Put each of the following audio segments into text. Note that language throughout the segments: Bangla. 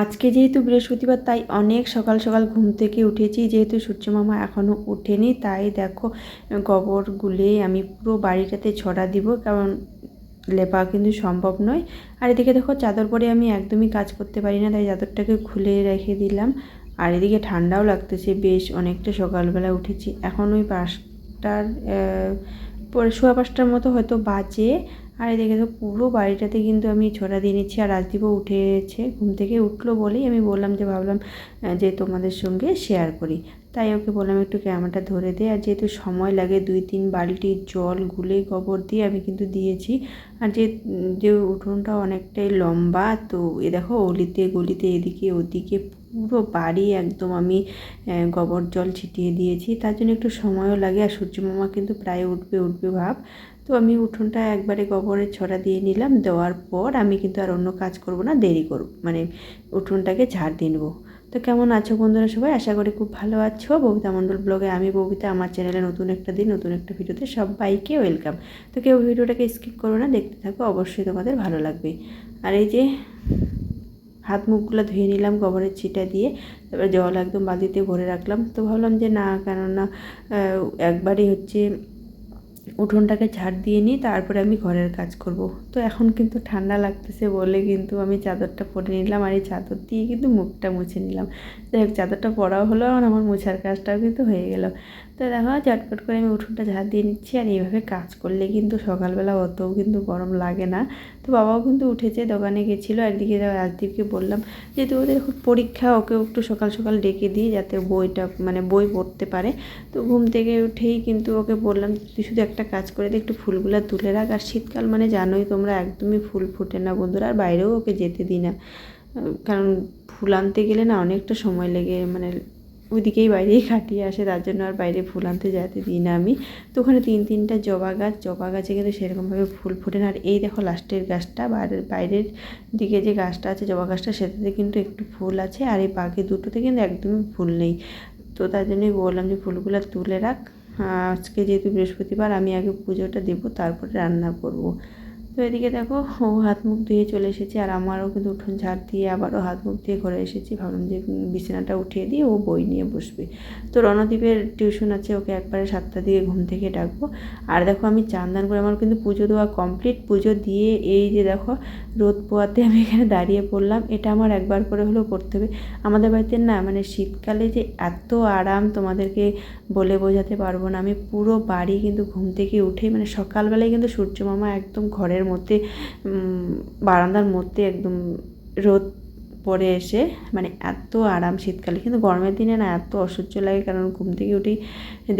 আজকে যেহেতু বৃহস্পতিবার, তাই অনেক সকাল সকাল ঘুম থেকে উঠেছি। যেহেতু সূর্যমামা এখনও ওঠেনি, তাই দেখো গোবর গুলে আমি পুরো বাড়িটাতে ছড়া দিব, কারণ লেপা কিন্তু সম্ভব নয়। আর এদিকে দেখো চাদর পরে আমি একদমই কাজ করতে পারি না, তাই চাদরটাকে খুলে রেখে দিলাম। আর এদিকে ঠান্ডাও লাগতেছে, বেশ অনেকটা সকালবেলা উঠেছি। এখন ওই পাঁচটার পরে সোয়া পাঁচটার মতো হয়তো বাজে। আর এদিকে তো পুরো বাড়িটাতে কিন্তু আমি ছড়া দিয়ে নিচ্ছি আর রাজদীপও উঠেছে, ঘুম থেকে উঠল বলেই আমি বললাম যে ভাবলাম যে তোমাদের সঙ্গে শেয়ার করি। তাই ওকে বললাম একটু ক্যামেরাটা ধরে দে আর যেহেতু সময় লাগে দুই তিন বালতি জল, গুলে গোবর দিয়ে আমি কিন্তু দিয়েছি। আর যে যে উঠোনটা অনেকটাই লম্বা, তো এ দেখো অলিতে গলিতে এদিকে ওদিকে পুরো বাড়ি একদম আমি গোবর জল ছিটিয়ে দিয়েছি। তার জন্য একটু সময়ও লাগে আর সূর্যমামা কিন্তু প্রায় উঠবে উঠবে ভাব। তো আমি উঠোনটা একবারে গোবরের ছড়া দিয়ে নিলাম। দেওয়ার পর আমি কিন্তু আর অন্য কাজ করব না, দেরি করব মানে উঠোনটাকে ঝাড় দিয়ে নেব। তো কেমন আছো বন্ধুরা সবাই? আশা করি খুব ভালো আছো। ববিতা মণ্ডল ব্লগে আমি ববিতা, আমার চ্যানেলে নতুন একটা দিন, নতুন একটা ভিডিওতে সবাইকে ওয়েলকাম। তো কেউ ভিডিওটাকে স্কিপ করো না, দেখতে থাকো, অবশ্যই তোমাদের ভালো লাগবে। আর এই যে হাত মুখগুলো ধুয়ে নিলাম গোবরের ছিটা দিয়ে, তারপরে জল একদম বালতিতে ভরে রাখলাম। তো ভাবলাম যে না, কেননা একবারই হচ্ছে উঠোনটাকে ঝাড় দিয়ে নিই তারপরে আমি ঘরের কাজ করব। তো এখন কিন্তু ঠান্ডা লাগতেছে বলে কিন্তু আমি চাদরটা পরে নিলাম আর এই চাদর দিয়ে কিন্তু মুখটা মুছে নিলাম। যাই হোক, চাদরটা পরাও হলো আর আমার মোছার কাজটাও কিন্তু হয়ে গেল। তো দেখো চটপট করে আমি উঠোনটা ঝাড় দিয়ে নিচ্ছি আর এইভাবে কাজ করলে কিন্তু সকালবেলা অতও কিন্তু গরম লাগে না। তো বাবাও কিন্তু উঠেছে, দোকানে গেছিল, আর এদিকে রাজদীপকে বললাম যেহেতু ওদের খুব পরীক্ষা ওকে একটু সকাল সকাল ডেকে দিই যাতে বইটা মানে বই পড়তে পারে। তো ঘুম থেকে উঠেই কিন্তু ওকে বললাম, তুই শুধু একটা কাজ করে দে, একটু ফুলগুলো তুলে রাখ। আর শীতকাল মানে জানোই তোমরা একদমই ফুল ফুটে না বন্ধুরা, আর বাইরেও ওকে যেতে দিই না। কারণ ফুল আনতে গেলে না অনেকটা সময় লেগে মানে ওইদিকেই বাইরেই কাটিয়ে আসে, তার জন্য আর বাইরে ফুল আনতে যেতে দিই না আমি। তো ওখানে তিন তিনটা জবা গাছ, জবা গাছে কিন্তু সেরকমভাবে ফুল ফোটে না। আর এই দেখো লাস্টের গাছটা, বাইরের বাইরের দিকে যে গাছটা আছে, জবা গাছটা, সেটাতে কিন্তু একটু ফুল আছে। আর এই বাকি দুটোতে কিন্তু একদমই ফুল নেই। তো তার জন্যই বললাম যে ফুলগুলো তুলে রাখ। আজকে যেহেতু বৃহস্পতিবার, আমি আগে পুজোটা দেবো, তারপরে রান্না করব। তো এদিকে দেখো, ও হাত মুখ ধুয়ে চলে এসেছে আর আমারও কিন্তু উঠোন ঝাড় দিয়ে আবারও হাত মুখ দিয়ে ঘরে এসেছি। ভাবলাম যে বিছানাটা উঠিয়ে দিয়ে ও বই নিয়ে বসবে। তো রণদীপের টিউশন আছে, ওকে একবারে সাতটা দিকে ঘুম থেকে ডাকবো। আর দেখো, আমি চান্দান করে আমার কিন্তু পুজো দেওয়া কমপ্লিট। পুজো দিয়ে এই যে দেখো, রোদ পোয়াতে আমি এখানে দাঁড়িয়ে পড়লাম। এটা আমার একবার করে হলেও করতে হবে। আমাদের বাড়িতে না মানে শীতকালে যে এত আরাম তোমাদেরকে বলে বোঝাতে পারব না। আমি পুরো বাড়ি কিন্তু ঘুম থেকে উঠেই মানে সকালবেলায় কিন্তু সূর্য মামা একদম ঘরের মধ্যে বারান্দার মধ্যে একদম রোদ পরে এসে মানে এত আরাম শীতকালে। কিন্তু গরমের দিনে না এত অসহ্য লাগে, কারণ ঘুম থেকে উঠেই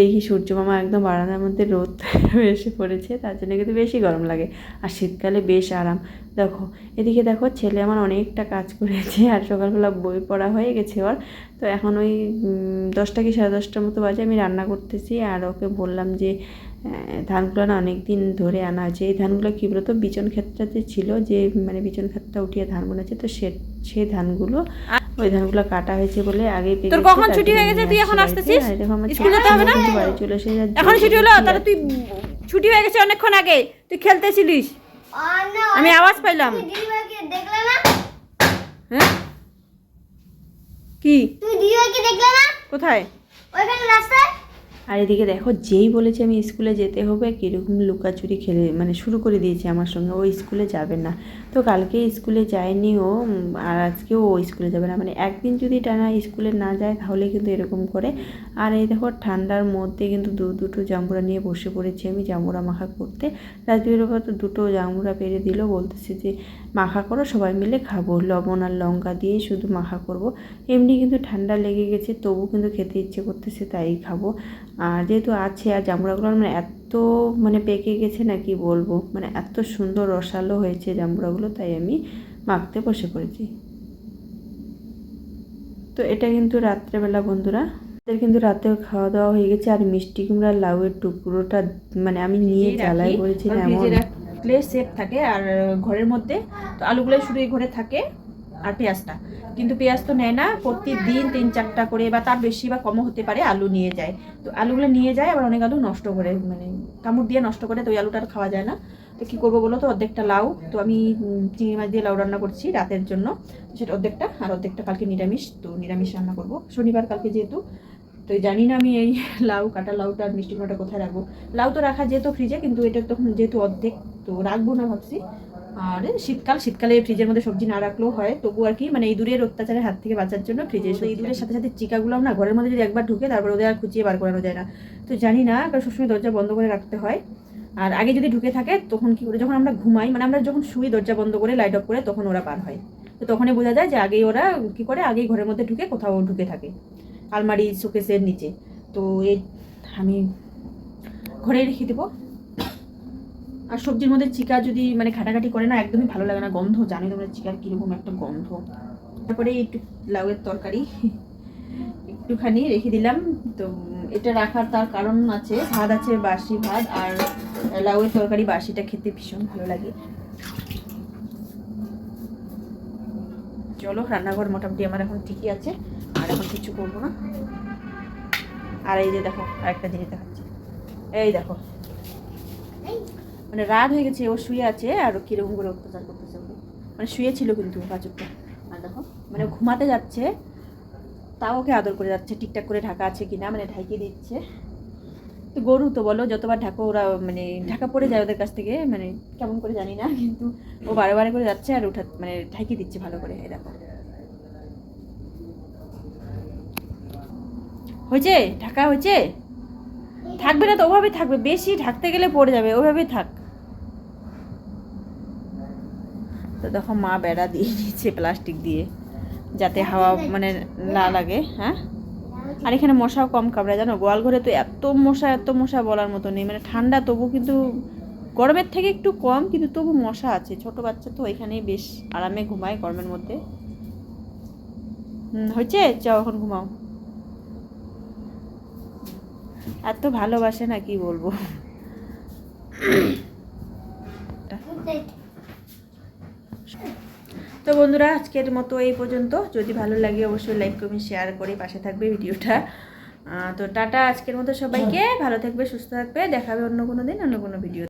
দেখি সূর্য মামা একদম বারান্দার মধ্যে রোদ এসে পড়েছে, তার জন্য কিন্তু বেশি গরম লাগে। আর শীতকালে বেশ আরাম। দেখো, এদিকে দেখো, ছেলে আমার অনেকটা কাজ করেছে, আর সকালবেলা বই পড়া হয়ে গেছে ওর। তো এখন ওই দশটা কি সাড়ে দশটার মতো বাজে আমি রান্না করতেছি, আর ওকে বললাম যে ধানগুলো না অনেক দিন ধরে আনা হয়েছে এই ধানগুলো কী বলতো? বিচন ক্ষেতটাতে ছিল যে মানে বিচন ক্ষেতটা উঠিয়ে ধান বোনাচ্ছে তো সে সেই ধানগুলো ওই ধানগুলো কাটা হয়েছে বলে আগে তোর কখন ছুটি হয়ে গেছে? তুই এখন আসতেছিস? আর স্কুলে যেতে হবে না? বাড়ি চলে এসে যাচ্ছে। এখন ছুটি হলো তাহলে তুই ছুটি হয়ে গেছে অনেকক্ষণ আগে। তুই খেলতেছিলিস? আমি আওয়াজ পাইলাম। হ্যাঁ? কি? তুমি দিদিভাইকে দেখলে না? কোথায়? ওইখানে রাস্তায়? আর এদিকে দেখো, যেই বলেছে আমি স্কুলে যেতে হবে, কীরকম লুকাচুরি খেলে মানে শুরু করে দিয়েছে আমার সঙ্গে। ও স্কুলে যাবে না। তো কালকে স্কুলে যায়নি ও আর আজকেও ও স্কুলে যাবে না। মানে একদিন যদি টানা স্কুলে না যায়, তাহলে কিন্তু এরকম করে। আর এই দেখো, ঠান্ডার মধ্যে কিন্তু দু, দুটো জাম্বুরা নিয়ে বসে পড়েছি আমি জাম্বুরা মাখা করতে। রাজবীর বাবা তো দুটো জাম্বুরা পেরে দিল, বলতেছে যে, মাখা করো, সবাই মিলে খাব। লবণ আর লঙ্কা দিয়ে শুধু মাখা করব। এমনি কিন্তু ঠান্ডা লেগে গেছে, তবু কিন্তু খেতে ইচ্ছে করতেছে, তাই খাব। আর যেহেতু আছে আর জাম্বুরাগুলো মানে এত মানে পেকে গেছে না কি বলব মানে এত সুন্দর রসালো হয়েছে জাম্বুরাগুলো তাই আমি মাখতে বসে পড়েছি। তো এটা কিন্তু রাত্রেবেলা বন্ধুরা আমাদের কিন্তু রাতে খাওয়া দাওয়া হয়ে গেছে আর মিষ্টি কুমড়া লাউয়ের টুকরোটা মানে আমি নিয়ে জ্বালাই করেছি এমন রাখলে সেফ থাকে আর ঘরের মধ্যে তো আলুগুলো শুধু এই ঘরে থাকে। আর পেঁয়াজটা কিন্তু পেঁয়াজ তো নেয় না, প্রতিদিন তিন চারটা করে বা তার বেশি বা কমও হতে পারে, আলু নিয়ে যায়। তো আলুগুলো নিয়ে যায়, আবার অনেক আলু নষ্ট করে মানে কামড় দিয়ে নষ্ট করে, তো ওই আলুটা আর খাওয়া যায় না। তো কী করব বলো তো, অর্ধেকটা লাউ। তো আমি চিংড়ি মাছ দিয়ে লাউ রান্না করছি রাতের জন্য। সেটা অর্ধেকটা আর অর্ধেকটা কালকে নিরামিষ, তো নিরামিষ রান্না করব। শনিবার কালকে যেহেতু, তো জানি না আমি এই লাউ কাটা লাউটা আর মিষ্টি কুমড়াটা কোথায় রাখব। লাউ তো রাখা যেহেতু ফ্রিজে কিন্তু এটা তখন যেহেতু অর্ধেক, তো রাখব না ভাবছি। আর শীতকাল শীতকালে ফ্রিজের মধ্যে সবজি না রাখলেও হয়। তবু আর কি মানে ইঁদুরের অত্যাচারের হাত থেকে বাঁচার জন্য ফ্রিজে এই ইঁদুরের সাথে সাথে চিকাগুলো না ঘরের মধ্যে যদি একবার ঢুকে তারপর ওদের আর খুঁচিয়ে বার করানো যায় না। তো জানি না কারণ সবসময় দরজা বন্ধ করে রাখতে হয়। আর আগে যদি ঢুকে থাকে তখন কি করে যখন আমরা ঘুমাই মানে আমরা যখন শুই দরজা বন্ধ করে লাইট অফ করে তখন ওরা পার হয়। তো তখনই বোঝা যায় যে আগেই ওরা কি করে আগেই ঘরের মধ্যে ঢুকে কোথাও ঢুকে থাকে। আলমারি শোকেসের নিচে। তো এই আমি ঘরে রেখে দেবো। আর সবজির মধ্যে চিকা যদি মানে ঘাটাঘাটি করে না, একদমই ভালো লাগে না গন্ধ। জানি তোমরা চিকার কীরকম একটা গন্ধ। তারপরে একটু লাউয়ের তরকারি। একটুখানি রেখে দিলাম। তো এটা রাখার তার কারণ আছে। ভাত আছে, বাসি ভাত, আর লাউয়ের তরকারি, বাসিটা খেতে ভীষণ ভালো লাগে। চলো, রান্নাঘর মোটামুটি আমার এখন ঠিকই আছে। আর এখন কিছু করব না। আর এই যে দেখো, আরেকটা জিনিস দেখাচ্ছি। এই দেখো। মানে রাত হয়ে গেছে, ও শুয়ে আছে আর কীরকম করে অত্যাচার করতেছে ওকে। মানে শুয়ে ছিল কিন্তু বাছুরটা আর দেখো মানে ঘুমাতে যাচ্ছে, তাও ওকে আদর করে যাচ্ছে, ঠিকঠাক করে ঢাকা আছে কিনা মানে ঢাকিয়ে দিচ্ছে। তো গরু তো বলো, যতবার ঢাকো ওরা মানে ঢাকা পড়ে যায় ওদের কাছ থেকে মানে কেমন করে জানি না, কিন্তু ও বারে বারে করে যাচ্ছে আর উঠা মানে ঢাকিয়ে দিচ্ছে ভালো করে, এই দেখো। হয়েছে? ঢাকা হয়েছে? থাকবে না তো ওভাবেই থাকবে, বেশি ঢাকতে গেলে পড়ে যাবে ওভাবেই থাক। তো দেখো মা বেড়া দিয়ে নিচ্ছে প্লাস্টিক দিয়ে যাতে হাওয়া মানে না লাগে হ্যাঁ? আর এখানে মশাও কম কামড়ায় জানো? গোয়াল ঘরে তো এত মশা এত মশা বলার মতো নেই। মানে ঠান্ডা তবু কিন্তু গরমের থেকে একটু কম কিন্তু তবু মশা আছে। ছোট বাচ্চা তো এখানেই বেশ আরামে ঘুমায় গরমের মধ্যে। হুম হয়েছে? যাও এখন ঘুমাও। এত ভালোবাসে না কি বলব? তো বন্ধুরা, আজকের মতো এই পর্যন্ত। যদি ভালো লাগে অবশ্যই লাইক কমেন্ট শেয়ার করে পাশে থাকবে ভিডিওটা। তো টাটা আজকের মতো সবাইকে। ভালো থাকবে, সুস্থ থাকবে। দেখাবে অন্য কোনো দিন, অন্য কোনো ভিডিও